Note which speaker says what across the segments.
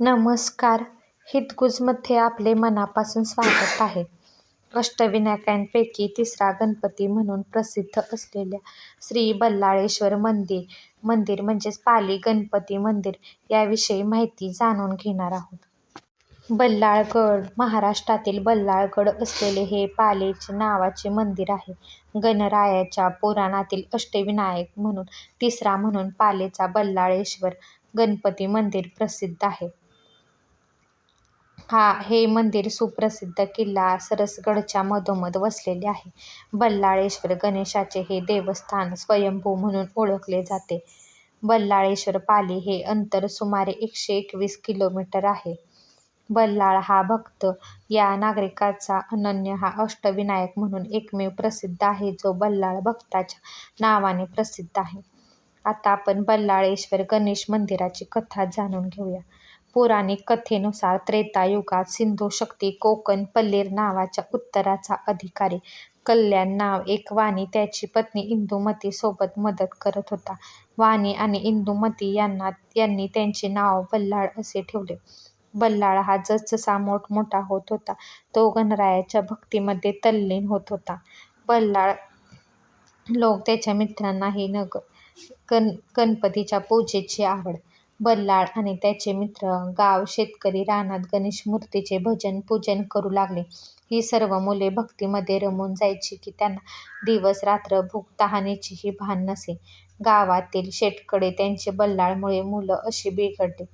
Speaker 1: नमस्कार हितगुजमध्ये आपले मनापासून स्वागत आहे. अष्टविनायकांपैकी तिसरा गणपती म्हणून प्रसिद्ध असलेल्या श्री बल्लाळेश्वर मंदिर मंदिर म्हणजेच पाली गणपती मंदिर याविषयी माहिती जाणून घेणार आहोत. बल्लाळगड महाराष्ट्रातील बल्लाळगड असलेले हे पालेचे नावाचे मंदिर आहे. गणरायाच्या पुराणातील अष्टविनायक म्हणून तिसरा म्हणून पालेचा बल्लाळेश्वर गणपती मंदिर प्रसिद्ध आहे. हा हे मंदिर सुप्रसिद्ध किल्ला सरसगडच्या मधोमध वसलेले आहे. बल्लाळेश्वर गणेशाचे हे देवस्थान स्वयंभू म्हणून ओळखले जाते. बल्लाळेश्वर पाली हे अंतर सुमारे एकशे एकवीस किलोमीटर आहे. बल्लाळ हा भक्त या नागरिकाचा अनन्य हा अष्टविनायक म्हणून एकमेव प्रसिद्ध आहे जो बल्लाळ भक्ताच्या नावाने प्रसिद्ध आहे. आता आपण बल्लाळेश्वर गणेश मंदिराची कथा जाणून घेऊया. पौराणिक कथेनुसार त्रेता युगात सिंधू शक्ती कोकण पल्लीर नावाच्या उत्तराचा अधिकारी कल्याण नाव एक वाणी त्याची पत्नी इंदुमती सोबत मदत करत होता. वाणी आणि इंदुमती यांनी त्यांचे नाव बल्लाळ असे ठेवले. बल्लाळ हा जसजसा मोठमोठा होत होता तो गणरायाच्या भक्तीमध्ये तल्लीन होत होता. बल्लाळ लोक त्याच्या मित्रांनाही न गणपतीच्या पूजेची आवड. बल्लाळ आणि त्याचे मित्र, गाव, शेतकरी रानात गणेश मूर्तीचे भजन पूजन करू लागले. ही सर्व मुले भक्तीमध्ये रमून जायची की त्यांना दिवस रात्र भूक तहानेचेही भान नसे. गावातील शेटकडे त्यांचे बल्लाळमुळे मुलं अशी बिघडली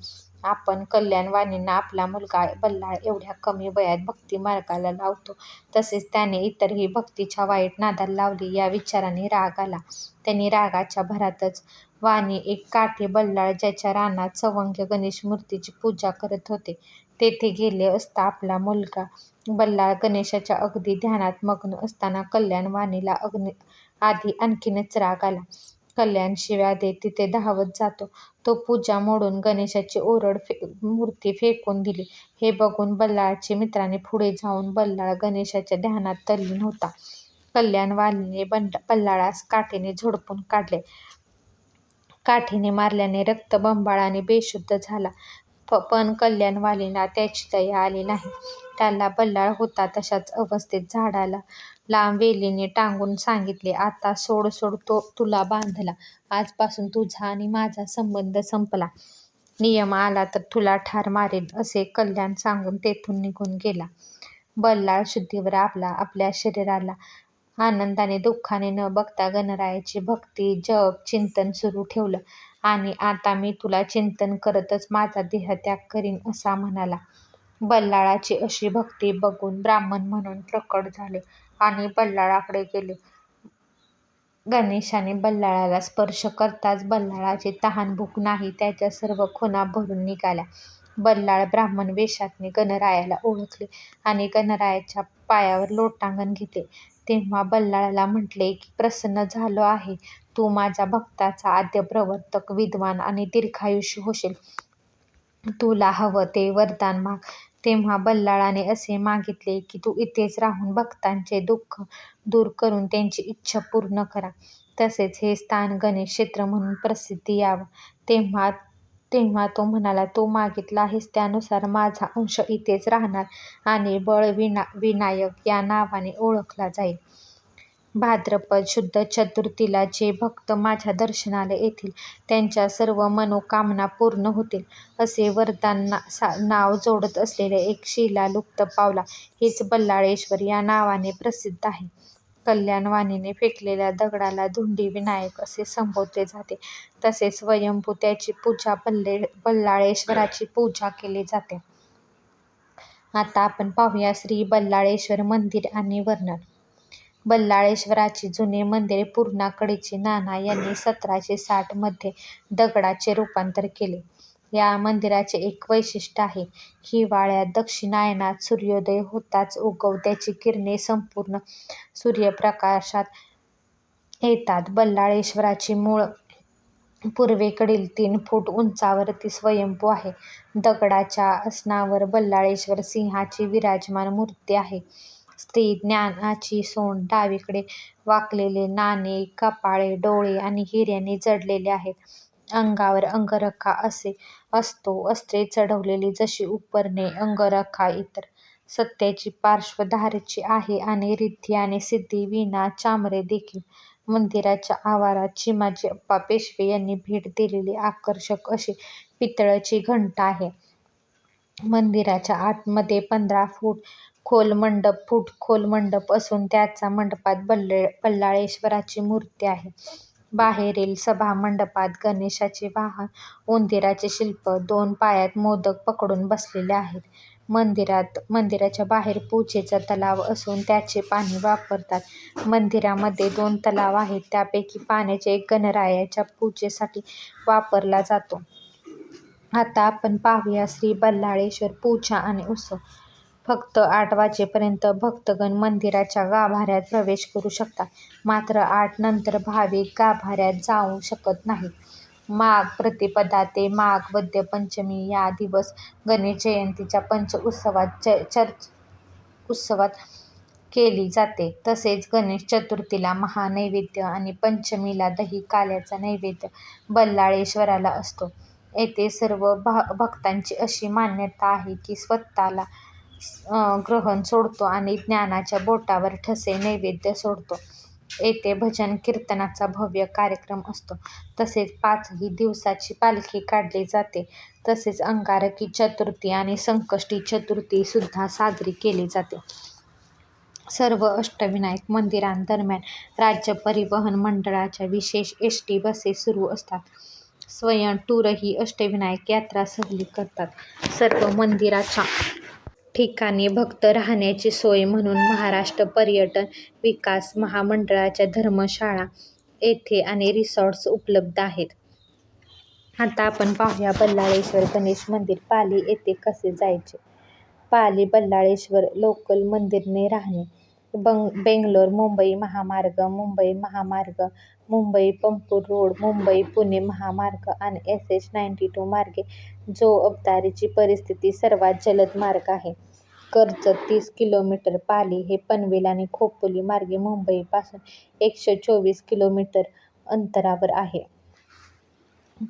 Speaker 1: आपण कल्याण वाणींना आपला मुलगा बल्लाळ एवढ्या कमी वयात भक्तिमार्गाला लावतो तसेच त्याने इतरही भक्तीच्या वाईट नादाला लावले या विचाराने राग आला. त्यांनी रागाच्या भरातच वाणी एक काठी बल्लाळ ज्याच्या रानात सवंग्य गणेश मूर्तीची पूजा करत होते तेथे गेले असता आपला मुलगा बल्लाळ गणेशाच्या अगदी ध्यानात मग्न असताना कल्याण वाणीला आधी आणखीनच राग आला. कल्याण शिव्या देत तिथे धावत जातो. तो पूजा मोडून गणेशाची ओरड मूर्ती फेकून दिली. हे बघून बल्लाळचे मित्राने पुढे जाऊन बल्लाळ गणेशाच्या ध्यानात तल्लीन होता. कल्याण बंड बल्लाळास काठीने झोडपून काढले. काठीने मारल्याने रक्तबंबाळाने बेशुद्ध झाला. पण कल्याणवालींना त्याची दया आली नाही. त्याला बल्लाळ होता तशाच अवस्थेत झाडाला लांब वेलीने टांगून सांगितले आता सोड सोड तुला बांधला. आजपासून तुझा आणि माझा संबंध संपला. नियम आला तर तुला ठार मारीन असे कल्याण सांगून तेथून निघून गेला. बल्लाळ शुद्धीवर आला. आपल्या शरीराला आनंदाने दुःखाने न बघता गणरायाची भक्ती, जप, चिंतन सुरू ठेवलं आणि आता मी तुला चिंतन करतच माझा देहत्याग करीन असा म्हणाला. बल्लाळाची अशी भक्ती बघून ब्राह्मण म्हणून प्रकट झाले आणि बल्लाळाकडे गेले. गणेशाने बल्लाळाला स्पर्श करताच बल्लाळाची तहान-भूक नाही त्याच्या सर्व खुणा भरून निघाल्या. बल्लाळ ब्राह्मण वेषातने गणरायाला ओळखले आणि गणरायाच्या पायावर लोटांगण घेतले. तेव्हा बल्लाळाला म्हटले की प्रसन्न झालो आहे. तू माझ्या भक्ताचा आद्य प्रवर्तक विद्वान आणि दीर्घायुषी होशील. तुला हवं ते वरदान माग. तेव्हा बल्लाळाने असे मागितले की तू इथेच राहून भक्तांचे दुःख दूर करून त्यांची इच्छा पूर्ण करा. तसेच हे स्थान गणेश क्षेत्र म्हणून प्रसिद्धी यावं. तेव्हा तेव्हा तो म्हणाला तू मागितला आहेस त्यानुसार माझा अंश इथेच राहणार आणि बळविना विनायक या नावाने ओळखला जाईल. भाद्रपद शुद्ध चतुर्थीला जे भक्त माझ्या दर्शनाला येतील त्यांच्या सर्व मनोकामना पूर्ण होतील असे वरदान नाव जोडत असलेला एक शिला लुप्त पावला हेच बल्लाळेश्वर या नावाने प्रसिद्ध आहे. कल्याण वाणीने फेकलेल्या दगडाला धुंडी विनायक असे संबोधले जाते. तसेच स्वयंभू त्याची पूजा बल्लाळेश्वराची पूजा केली जाते. आता आपण पाहूया श्री बल्लाळेश्वर मंदिर आणि वर्णन. बल्लाळेश्वराचे जुने मंदिर पूर्णाकडेची नाना यांनी सतराशे साठमध्ये दगडाचे रूपांतर केले. या मंदिराचे एक वैशिष्ट्य आहे. हिवाळ्यात दक्षिणायनात सूर्योदय होताच उगवत्याची किरणे संपूर्ण सूर्यप्रकाशात येतात. बल्लाळेश्वराचे मूळ पूर्वेकडील तीन फूट उंचावरती स्वयंभू आहे. दगडाच्या आसनावर बल्लाळेश्वर सिंहाची विराजमान मूर्ती आहे. स्त्री ज्ञानाची सोंड, डावीकडे वाकलेले नाणे, कपाळे, डोळे आणि हिऱ्याने जडलेले आहेत. अंगावर अंगरखा असे असतो. अस्त्रे चढवलेली जशी उपरणे अंगरखा इतर सत्याची पार्श्वधारेची आहे आणि रिद्धी आणि सिद्धी वीणा चामरे देखील मंदिराच्या आवारात चिमाजी अप्पा पेशवे यांनी भेट दिलेली आकर्षक अशी पितळची घंट आहे. मंदिराच्या आतमध्ये पंधरा फूट खोल मंडप फूट खोल मंडप असून त्याच्या मंडपात बल्ले बल्लाळेश्वराची मूर्ती आहे. बाहेरील सभामंडपात गणेशाचे वाहन उंदीराचे शिल्प दोन पायात मोदक पकडून बसलेले आहेत. मंदिरात मंदिराच्या बाहेर पूजेचा तलाव असून त्याचे पाणी वापरतात. मंदिरामध्ये दोन तलाव आहेत त्यापैकी पाण्याचे एक गणरायाच्या पूजेसाठी वापरला जातो. आता आपण पाहूया श्री बल्लाळेश्वर पूजा आणि उत्सव. फक्त आठ वाजेपर्यंत भक्तगण मंदिराच्या गाभाऱ्यात प्रवेश करू शकतात. मात्र आठ नंतर भाविक गाभाऱ्यात जाऊ शकत नाहीत. माघ प्रतिपदा ते माघ वद्य पंचमी या दिवस गणेश जयंतीच्या पंच उत्सवात चर्च उत्सवात केली जाते. तसेच गणेश चतुर्थीला महानैवेद्य आणि पंचमीला दही काल्याचा नैवेद्य बल्लाळेश्वराला असतो. येथे सर्व भक्तांची अशी मान्यता आहे की स्वतःला ग्रहण सोडतो आणि ज्ञानाच्या बोटावर ठसे नैवेद्य सोडतो. येथे भजन कीर्तनाचा भव्य कार्यक्रम असतो. तसेच पाचही दिवसाची पालखी काढली जाते. तसेच अंगारकी चतुर्थी आणि संकष्टी चतुर्थी सुद्धा साजरी केली जाते. सर्व अष्टविनायक मंदिरांदरम्यान राज्य परिवहन मंडळाच्या विशेष एस टी बसेस सुरू असतात. स्वयं टूरही अष्टविनायक यात्रा सहली करतात. सर्व मंदिराच्या ठिकाणी भक्त राहण्याची सोय म्हणून महाराष्ट्र पर्यटन विकास महामंडळाच्या धर्मशाळा येथे आणि रिसॉर्ट्स उपलब्ध आहेत. आता आपण पाहूया बल्लाळेश्वर गणेश मंदिर. पाली येथे कसे जायचे? पाली बल्लाळेश्वर लोकल मंदिरने राहणे. बंग बेंगलोर मुंबई महामार्ग मुंबई महामार्ग मुंबई पंपूर रोड मुंबई पुणे महामार्ग आणि एस एच नाईन्टी टू मार्गे जो अबदारीची परिस्थिती सर्वात जलद मार्ग आहे. कर्जत तीस किलोमीटर पाली हे पनवेल आणि खोपोली मार्गे मुंबईपासून एकशे चोवीस किलोमीटर अंतरावर आहे.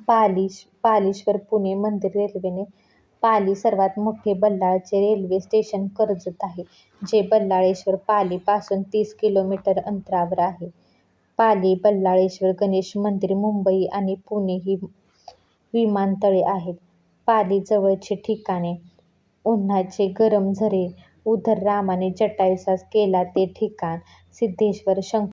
Speaker 1: पालिश पालीश्वर पुणे मंदिर रेल्वेने पाली सर्वात मोठे बल्लाळचे रेल्वे स्टेशन कर्जत आहे जे बल्लाळेश्वर पालीपासून तीस किलोमीटर अंतरावर आहे. पाली बल्लाळेश्वर गणेश मंदिर मुंबई आणि पुणे ही विमानतळे आहेत. पालीजवळची ठिकाणे उन्हाचे गरम झरे उदररामाने जटायूसास केला ते ठिकाण सिद्धेश्वर शंकर